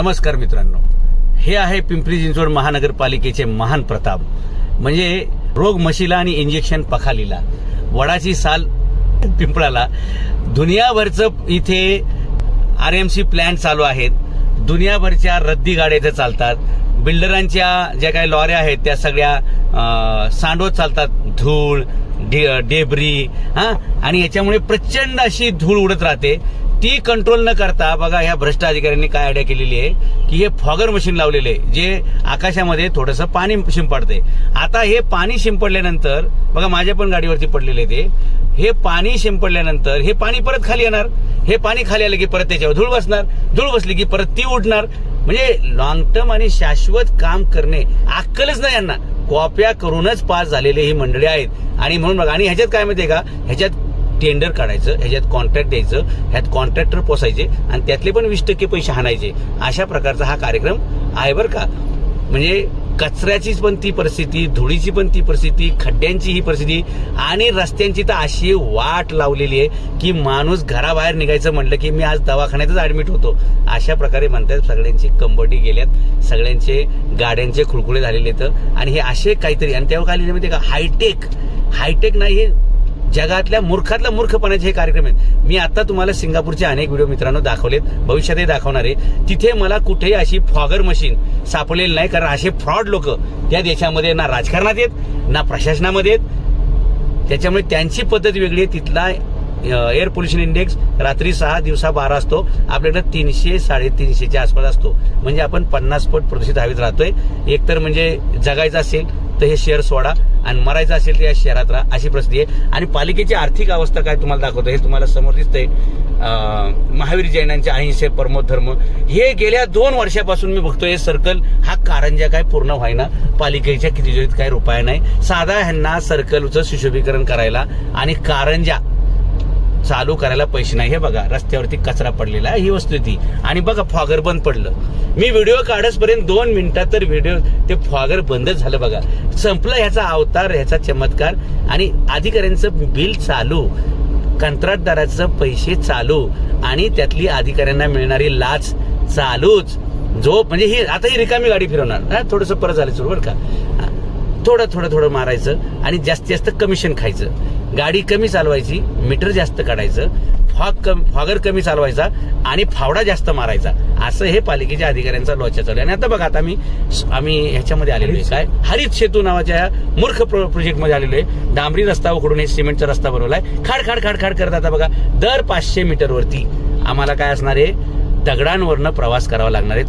नमस्कार मित्रांनो. हे आहे पिंपरी चिंचवड महानगरपालिकेचे महान प्रताप. म्हणजे रोग मशीला आणि इंजेक्शन पखालीला. वडाची साल पिंपळाला. दुनियाभरचं इथे आर एम सी प्लॅन चालू आहेत. दुनियाभरच्या रद्दी गाड्या इथे चालतात. बिल्डरांच्या ज्या काही लॉऱ्या आहेत त्या सगळ्या सांडवत चालतात. धूळ डे- डेब्री हा? आणि याच्यामुळे प्रचंड अशी धूळ उडत राहते. ती कंट्रोल न करता बघा ह्या भ्रष्ट अधिकाऱ्यांनी काय आयडिया केलेली आहे की हे फॉगर मशीन लावलेले आहे जे आकाशामध्ये थोडंसं पाणी शिंपडते आता हे पाणी शिंपडल्यानंतर बघा माझ्या पण गाडीवरती पडलेले ते हे पाणी शिंपडल्यानंतर हे पाणी परत खाली येणार. हे पाणी खाली आलं की परत त्याच्यावर धूळ बसणार. धूळ बसली की परत ती उडणार. म्हणजे लॉंग टर्म आणि शाश्वत काम करणे अक्कलच नाही यांना. कॉप्या करूनच पास झालेले ही मंडळी आहेत. आणि म्हणून बघा आणि ह्याच्यात काय माहितीये का? ह्याच्यात टेंडर काढायचं ह्याच्यात कॉन्ट्रॅक्ट द्यायचं ह्यात कॉन्ट्रॅक्टर पोसायचे आणि त्यातले पण वीस टक्के पैसे हाणायचे. अशा प्रकारचा हा कार्यक्रम आहे बरं का. म्हणजे कचऱ्याचीच पण ती परिस्थिती धुळीची पण ती परिस्थिती खड्ड्यांची ही परिस्थिती आणि रस्त्यांची तर अशी वाट लावलेली आहे की माणूस घराबाहेर निघायचं म्हटलं की मी आज दवाखान्यातच ॲडमिट होतो. अशा प्रकारे म्हणतात सगळ्यांची कंबडी गेल्यात सगळ्यांचे गाड्यांचे खुळखुळे झालेले आहेत. आणि हे असे काहीतरी आणि तेव्हा काय माहिती का? हायटेक हायटेक नाही हे जगातल्या मूर्खातल्या मूर्खपणाचे हे कार्यक्रम आहेत. मी आता तुम्हाला सिंगापूरचे अनेक व्हिडिओ मित्रांनो दाखवलेत. भविष्यातही दाखवणार. आहे तिथे मला कुठेही अशी फॉगर मशीन सापडलेली नाही कारण असे फ्रॉड लोक त्या देशामध्ये ना राजकारणात येत ना प्रशासनामध्ये येत. त्याच्यामुळे त्यांची पद्धत वेगळी आहे. तिथला एअर पोल्युशन इंडेक्स रात्री सहा दिवसा बारा असतो. आपल्याकडे तीनशे साडेतीनशेच्या आसपास असतो. म्हणजे आपण पन्नास पट प्रदूषित हवेत राहतोय. एकतर म्हणजे जगायचं असेल तर हे शहर सोडा आणि मरायचं असेल तर या शहरात राहा अशी परिस्थिती आहे. आणि पालिकेची आर्थिक अवस्था काय तुम्हाला दाखवतं हे तुम्हाला समोर दिसतंय. महावीर जैनांचे अहिंसे परमो धर्म हे गेल्या दोन वर्षापासून मी बघतोय सर्कल हा कारंजा काय पूर्ण व्हायना पालिकेच्या किती काय रुपया नाही. साधा ह्यांना सर्कलचं सुशोभीकरण करायला आणि कारंजा चालू करायला पैसे नाही. हे बघा रस्त्यावरती कचरा पडलेला आहे ही वस्तू ती. आणि बघा फॉगर बंद पडलं. मी व्हिडिओ काढसपर्यंत दोन मिनिटात तर व्हिडिओ ते फॉगर बंदच झालं बघा. संपलं ह्याचा अवतार ह्याचा चमत्कार आणि अधिकाऱ्यांचं बिल चालू. कंत्राटदाराचं पैसे चालू आणि त्यातली अधिकाऱ्यांना मिळणारी लाच चालूच. जो म्हणजे ही आता ही रिकामी गाडी फिरवणार. हा थोडंसं परत झालं सुरू बरं का. थोडं थोडं थोडं मारायचं आणि जास्तीत जास्त कमिशन खायचं. गाडी कमी चालवायची मीटर जास्त काढायचं फॉग कम फॉगर कमी चालवायचा आणि फावडा जास्त मारायचा. असं हे पालिकेच्या अधिकाऱ्यांचा लोचा चालू आहे. आणि आता बघा आता आम्ही आम्ही ह्याच्यामध्ये आलेलो आहे. काय? हरित सेतू नावाच्या ह्या मूर्ख प्रोजेक्टमध्ये आलेलो आहे. डांबरी रस्ता उकडून हे सिमेंटचा रस्ता बनवलाय. खाड खाड खाड खाड करत आता बघा दर पाचशे मीटरवरती आम्हाला काय असणार आहे? दगडांवरनं प्रवास करावा लागणार आहे.